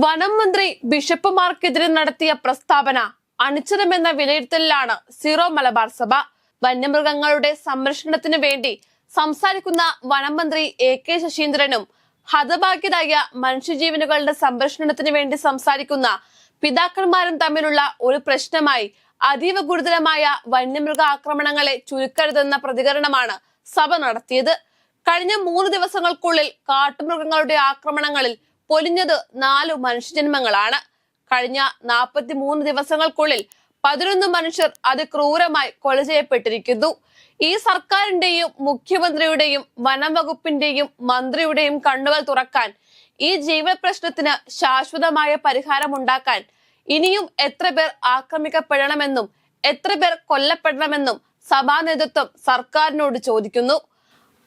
വനം മന്ത്രി ബിഷപ്പുമാർക്കെതിരെ നടത്തിയ പ്രസ്താവന അണിച്ചതമെന്ന വിലയിരുത്തലിലാണ് സീറോ മലബാർ സഭ വന്യമൃഗങ്ങളുടെ സംരക്ഷണത്തിന് വേണ്ടി സംസാരിക്കുന്ന വനം മന്ത്രി എ കെ ശശീന്ദ്രനും ഹതഭാഗ്യരായ മനുഷ്യജീവനുകളുടെ സംരക്ഷണത്തിന് വേണ്ടി സംസാരിക്കുന്ന പിതാക്കന്മാരും തമ്മിലുള്ള ഒരു പ്രശ്നമായി അതീവ ഗുരുതരമായ വന്യമൃഗ ആക്രമണങ്ങളെ ചുരുക്കരുതെന്ന പ്രതികരണമാണ് സഭ നടത്തിയത്. കഴിഞ്ഞ മൂന്ന് ദിവസങ്ങൾക്കുള്ളിൽ കാട്ടുമൃഗങ്ങളുടെ ആക്രമണങ്ങളിൽ പൊലിഞ്ഞത് നാലു മനുഷ്യജന്മങ്ങളാണ്. കഴിഞ്ഞ നാൽപ്പത്തി മൂന്ന് ദിവസങ്ങൾക്കുള്ളിൽ പതിനൊന്ന് മനുഷ്യർ അതിക്രൂരമായി കൊല ചെയ്യപ്പെട്ടിരിക്കുന്നു. ഈ സർക്കാരിന്റെയും മുഖ്യമന്ത്രിയുടെയും വനം വകുപ്പിന്റെയും മന്ത്രിയുടെയും കണ്ണുകൾ തുറക്കാൻ ഈ ജീവ പ്രശ്നത്തിന് ശാശ്വതമായ പരിഹാരം ഉണ്ടാക്കാൻ ഇനിയും എത്ര പേർ ആക്രമിക്കപ്പെടണമെന്നും എത്ര പേർ കൊല്ലപ്പെടണമെന്നും സഭാ നേതൃത്വം സർക്കാരിനോട് ചോദിക്കുന്നു.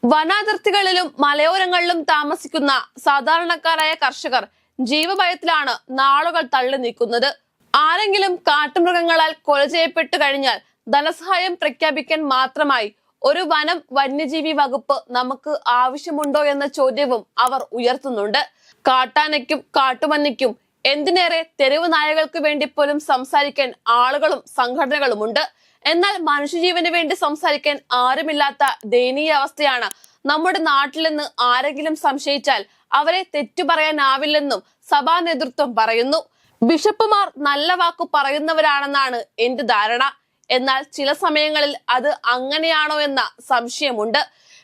വനാതിർത്തികളിലും മലയോരങ്ങളിലും താമസിക്കുന്ന സാധാരണക്കാരായ കർഷകർ ജീവഭയത്തിലാണ് നാളുകൾ തള്ളി നീക്കുന്നത്. ആരെങ്കിലും കാട്ടുമൃഗങ്ങളാൽ കൊല ചെയ്യപ്പെട്ടു കഴിഞ്ഞാൽ ധനസഹായം പ്രഖ്യാപിക്കാൻ മാത്രമായി ഒരു വനം വന്യജീവി വകുപ്പ് നമുക്ക് ആവശ്യമുണ്ടോ എന്ന ചോദ്യവും അവർ ഉയർത്തുന്നുണ്ട്. കാട്ടാനയ്ക്കും കാട്ടുമന്നിക്കും എന്തിനേറെ തെരുവ് നായകൾക്ക് വേണ്ടി പോലും സംസാരിക്കാൻ ആളുകളും സംഘടനകളുമുണ്ട്. എന്നാൽ മനുഷ്യജീവന് വേണ്ടി സംസാരിക്കാൻ ആരുമില്ലാത്ത ദയനീയ അവസ്ഥയാണ് നമ്മുടെ നാട്ടിൽ നിന്ന് ആരെങ്കിലും സംശയിച്ചാൽ അവരെ തെറ്റു പറയാനാവില്ലെന്നും സഭാ നേതൃത്വം പറയുന്നു. ബിഷപ്പുമാർ നല്ല വാക്കു പറയുന്നവരാണെന്നാണ് എന്റെ ധാരണ. എന്നാൽ ചില സമയങ്ങളിൽ അത് അങ്ങനെയാണോ എന്ന സംശയമുണ്ട്.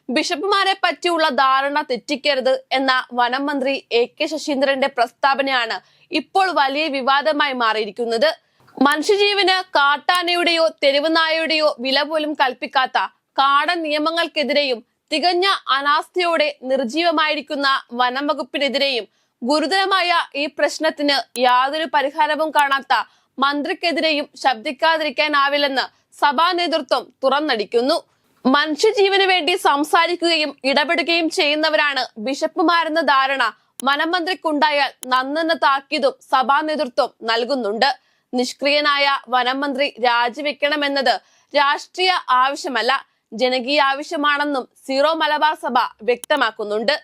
ബിഷപ്പുമാരെ പറ്റിയുള്ള ധാരണ തെറ്റിക്കരുത് എന്ന വനം മന്ത്രി എ കെ ശശീന്ദ്രന്റെ പ്രസ്താവനയാണ് ഇപ്പോൾ വലിയ വിവാദമായി മാറിയിരിക്കുന്നത്. മനുഷ്യജീവന് കാട്ടാനയുടെയോ തെരുവുനായയുടെയോ വില പോലും കൽപ്പിക്കാത്ത കാടൻ നിയമങ്ങൾക്കെതിരെയും തികഞ്ഞ അനാസ്ഥയോടെ നിർജീവമായിരിക്കുന്ന വനം വകുപ്പിനെതിരെയും ഗുരുതരമായ ഈ പ്രശ്നത്തിന് യാതൊരു പരിഹാരവും കാണാത്ത മന്ത്രിക്കെതിരെയും ശബ്ദിക്കാതിരിക്കാനാവില്ലെന്ന് സഭാ നേതൃത്വം തുറന്നടിക്കുന്നു. മനുഷ്യജീവന് വേണ്ടി സംസാരിക്കുകയും ഇടപെടുകയും ചെയ്യുന്നവരാണ് ബിഷപ്പുമാരെന്ന ധാരണ വനം മന്ത്രിക്കുണ്ടായാൽ നന്നെന്ന താക്കീതും സഭാ നേതൃത്വം നൽകുന്നുണ്ട്. നിഷ്ക്രിയനായ വനം മന്ത്രി രാജിവെക്കണമെന്നത് രാഷ്ട്രീയ ആവശ്യമല്ല ജനകീയ ആവശ്യമാണെന്നും സീറോ മലബാർ സഭ വ്യക്തമാക്കുന്നുണ്ട്.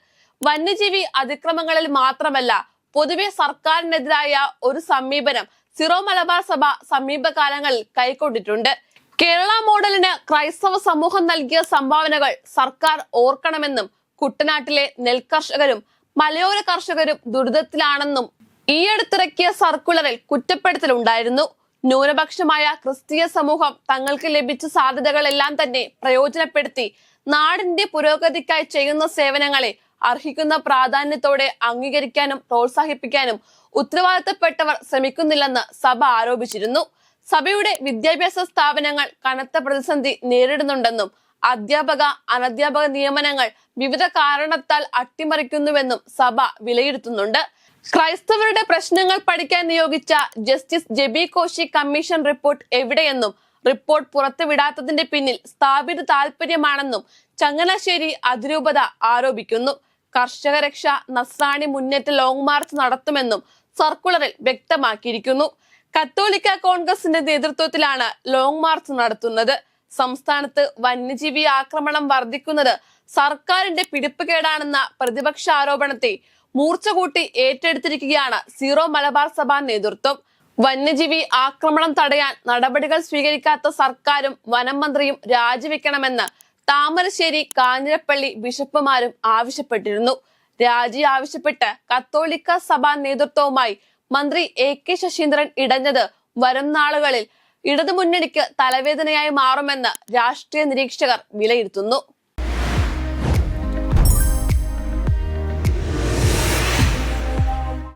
വന്യജീവി അതിക്രമങ്ങളിൽ മാത്രമല്ല പൊതുവെ സർക്കാരിനെതിരായ ഒരു സമീപനം സിറോ മലബാർ സഭ സമീപകാലങ്ങളിൽ കൈക്കൊണ്ടിട്ടുണ്ട്. കേരള മോഡലിന് ക്രൈസ്തവ സമൂഹം നൽകിയ സംഭാവനകൾ സർക്കാർ ഓർക്കണമെന്നും കുട്ടനാട്ടിലെ നെൽകർഷകരും മലയോര കർഷകരും ദുരിതത്തിലാണെന്നും ഈയടുത്തിറക്കിയ സർക്കുലറിൽ കുറ്റപ്പെടുത്തലുണ്ടായിരുന്നു. ന്യൂനപക്ഷമായ ക്രിസ്തീയ സമൂഹം തങ്ങൾക്ക് ലഭിച്ച സാധ്യതകളെല്ലാം തന്നെ പ്രയോജനപ്പെടുത്തി. നാടിന്റെ പുരോഗതിക്കായി ചെയ്യുന്ന സേവനങ്ങളെ അർഹിക്കുന്ന പ്രാധാന്യത്തോടെ അംഗീകരിക്കാനും പ്രോത്സാഹിപ്പിക്കാനും ഉത്തരവാദിത്തപ്പെട്ടവർ ശ്രമിക്കുന്നില്ലെന്ന് സഭ ആരോപിച്ചിരുന്നു. സഭയുടെ വിദ്യാഭ്യാസ സ്ഥാപനങ്ങൾ കനത്ത പ്രതിസന്ധി നേരിടുന്നുണ്ടെന്നും അധ്യാപക അനധ്യാപക നിയമനങ്ങൾ വിവിധ കാരണത്താൽ അട്ടിമറിക്കുന്നുവെന്നും സഭ വിലയിരുത്തുന്നുണ്ട്. ക്രൈസ്തവരുടെ പ്രശ്നങ്ങൾ പഠിക്കാൻ നിയോഗിച്ച justice JB Koshy commission report എവിടെയെന്നും report പുറത്തുവിടാത്തതിന്റെ പിന്നിൽ സ്ഥാപിത താല്പര്യമാണെന്നും ചങ്ങനാശ്ശേരി അതിരൂപത ആരോപിക്കുന്നു. കർഷക രക്ഷ നസ്രാണി മുന്നേറ്റ ലോങ് മാർച്ച് നടത്തുമെന്നും സർക്കുലറിൽ വ്യക്തമാക്കിയിരിക്കുന്നു. കത്തോലിക്ക കോൺഗ്രസിന്റെ നേതൃത്വത്തിലാണ് ലോങ് മാർച്ച് നടത്തുന്നത്. സംസ്ഥാനത്ത് വന്യജീവി ആക്രമണം വർദ്ധിക്കുന്നത് സർക്കാരിന്റെ പിടിപ്പുകേടാണെന്ന പ്രതിപക്ഷ ആരോപണത്തെ മൂർച്ച കൂട്ടി ഏറ്റെടുത്തിരിക്കുകയാണ് സീറോ മലബാർ സഭ നേതൃത്വം. വന്യജീവി ആക്രമണം തടയാൻ നടപടികൾ സ്വീകരിക്കാത്ത സർക്കാരും വനം മന്ത്രിയും രാജിവെക്കണമെന്ന് താമരശ്ശേരി കാഞ്ഞിരപ്പള്ളി ബിഷപ്പുമാരും ആവശ്യപ്പെട്ടിരുന്നു. രാജി ആവശ്യപ്പെട്ട് കത്തോലിക്ക സഭാ നേതൃത്വവുമായി മന്ത്രി എ കെ ശശീന്ദ്രൻ ഇടഞ്ഞത് വരും നാളുകളിൽ. ഇടതുമുന്നണിക്ക് തലവേദനയായി മാറുമെന്ന് രാഷ്ട്രീയ നിരീക്ഷകർ വിലയിരുത്തുന്നു.